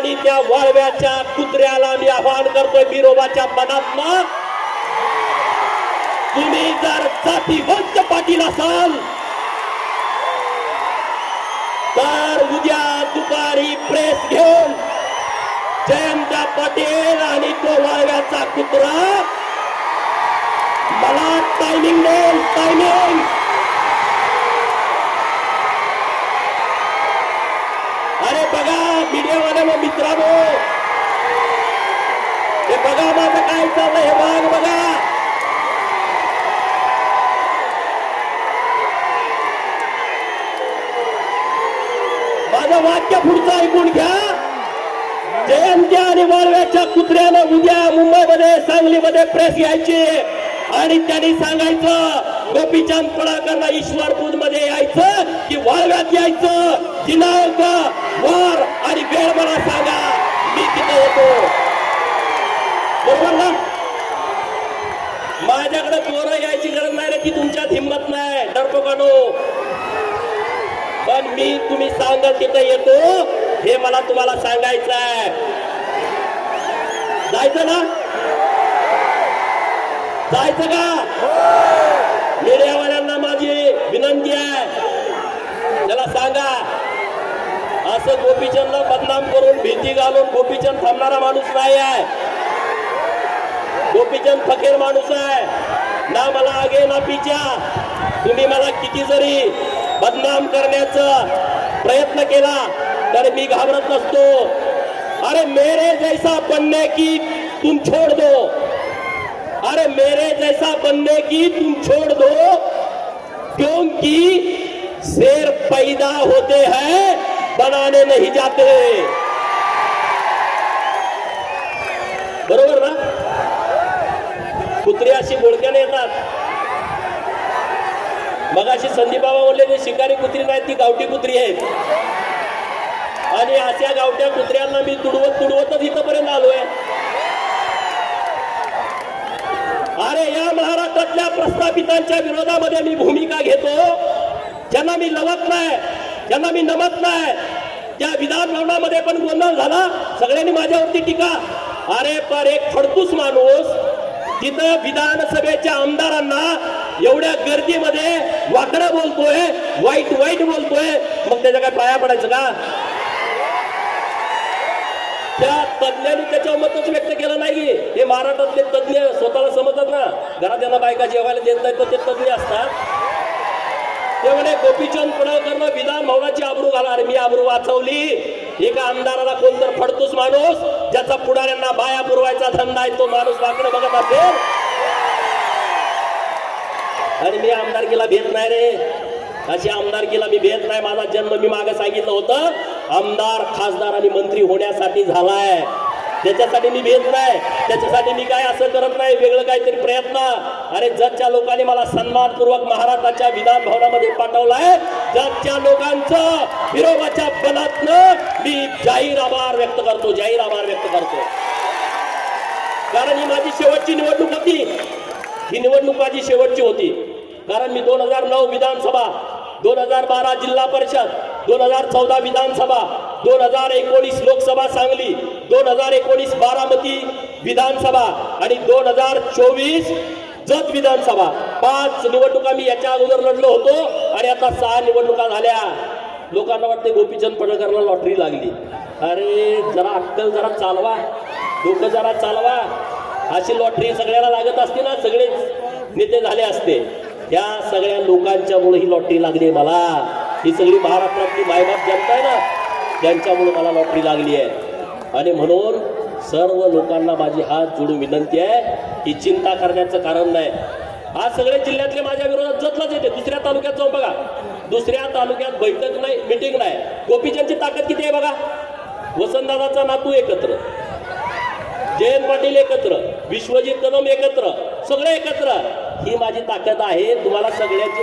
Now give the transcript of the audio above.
आणि त्या वाळव्याच्या कुत्र्याला मी आव्हान करतोय बिरोबाच्या मनात तुम्ही जर जातीवंत पाटील असाल तर उद्या दुपारी प्रेस घेऊन जयंत पाटील आणि तो वाळव्याचा कुत्रा मला टायमिंग देईल टायमिंग अरे बघा मीडियावाले मग मित्रांनो. हे बघा माझं काय चाललंय हे भाग बघा. माझं वाक्य पुढचं ऐकून घ्या. जयंत्या आणि वाळव्याच्या कुत्र्यानं उद्या मुंबईमध्ये सांगलीमध्ये प्रेस घ्यायची. आणि त्यांनी सांगायचं गोपीचंद पडाकरला ईश्वरपूरमध्ये यायचं की वाळव्यात यायचं. दिनांक आणि वेळ मला सांगा मी तिथे येतो बरोबर ना? माझ्याकडे पोरं यायची गरज नाही रे ती तुमच्यात हिंमत नाही. डरपोकानो पण मी तुम्ही सांगाल तिथे येतो हे मला तुम्हाला सांगायचं आहे. जायचं ना? जायचं का? बदनाम करून भीती घालून गोपीचंद थांबणारा माणूस नाही आहे. गोपीचंद फकीर माणूस आहे. ना मला आगे, ना पिच्या तुम्ही मला किती जरी बदनाम करण्याचा प्रयत्न केला मी घाबरत नसतो. अरे मेरे जैसा बनने की तुम छोड़ दो. अरे मेरे जैसा बनने की तुम छोड़ दो, क्योंकि शेर पैदा होते हैं बनाने नहीं जाते। बरोबर ना? कुत्री अशी बोलक्याने येतात। मग अशी संदीप बाबा म्हणले ते शिकारी कुत्री नाही ती गावठी कुत्री आहेत. आणि अशा गावठ्या कुत्र्यांना मी तुडवत तुडवतच इथपर्यंत आलोय. अरे या महाराष्ट्रातल्या प्रस्थापितांच्या विरोधामध्ये मी भूमिका घेतो ज्यांना मी लवत नाही. ज्यांना मी नमत नाही. त्या विधानभवनामध्ये पण गोंधळ झाला. सगळ्यांनी माझ्यावरती टीका. अरे पर एक फडतूस माणूस तिथं विधानसभेच्या आमदारांना एवढ्या गर्दीमध्ये वाकडं बोलतोय वाईट वाईट बोलतोय. मग त्याच्या काय पाया पडायचं का? त्या तज्ञांनी त्याच्यावर मतच व्यक्त केलं नाही हे महाराष्ट्रातले तज्ञ स्वतःला समजतात ना. घरात त्यांना बायका जेवायला देत नाही तर ते तज्ञ असतात. ते म्हणे गोपीचंद पडळकरनं विधान भवनाची आबरू घाला अरे मी आबरू वाचवली. एका आमदाराला कोणतर फडतोच माणूस ज्याचा पुढाऱ्यांना बाया पुरवायचा धंदा आहे तो माणूस वाकडे बघत असेल. आणि मी आमदारकीला भेट नाही रे. अशी आमदारकीला मी भेट नाही. माझा जन्म मी मागे सांगितलं होतं. आमदार खासदार आणि मंत्री होण्यासाठी झालाय. त्याच्यासाठी मी भेट नाही त्याच्यासाठी मी काय असं करत नाही वेगळं काहीतरी प्रयत्न. अरे जगच्या लोकांनी मला सन्मानपूर्वक महाराष्ट्राच्या विधान भवनामध्ये पाठवलाय जगच्या लोकांचं विरोधाच्या बलातनं मी जाहीर आभार व्यक्त करतो जाहीर आभार व्यक्त करतो. कारण ही माझी शेवटची निवडणूक होती. ही निवडणूक माझी शेवटची होती. कारण मी दोन हजार नऊ विधानसभा दोन हजार बारा जिल्हा परिषद दोन हजार चौदा विधानसभा दोन हजार एकोणीस लोकसभा सांगली दोन हजार एकोणीस बारामती विधानसभा आणि दोन हजार चोवीस जत विधानसभा. पाच निवडणुका मी याच्या अगोदर लढलो होतो आणि आता सहा निवडणुका झाल्या. लोकांना वाटते गोपीचंद पडळकरला लॉटरी लागली. अरे जरा अक्कल जरा चालवा. डोकं जरा चालवा. अशी लॉटरी सगळ्याला लागत असते ना सगळेच नेते झाले असते. या सगळ्या लोकांच्यामुळे ही लॉटरी लागली आहे मला. ही सगळी महाराष्ट्रातली मायबाप जनता आहे ना त्यांच्यामुळं मला लॉटरी लागली आहे. आणि म्हणून सर्व लोकांना माझी हात जोडून विनंती आहे की चिंता करण्याचं कारण नाही. आज सगळे जिल्ह्यातले माझ्या विरोधात जतलाच येते. दुसऱ्या तालुक्यात जाऊन बघा. दुसऱ्या तालुक्यात बैठक नाही मिटिंग नाही. गोपीचंदची ताकद किती आहे बघा? वसंतदादाचा नातू एकत्र. जयंत पाटील एकत्र. विश्वजित कदम एकत्र. सगळे एकत्र. ही माझी ताकद आहे. तुम्हाला सगळ्यांची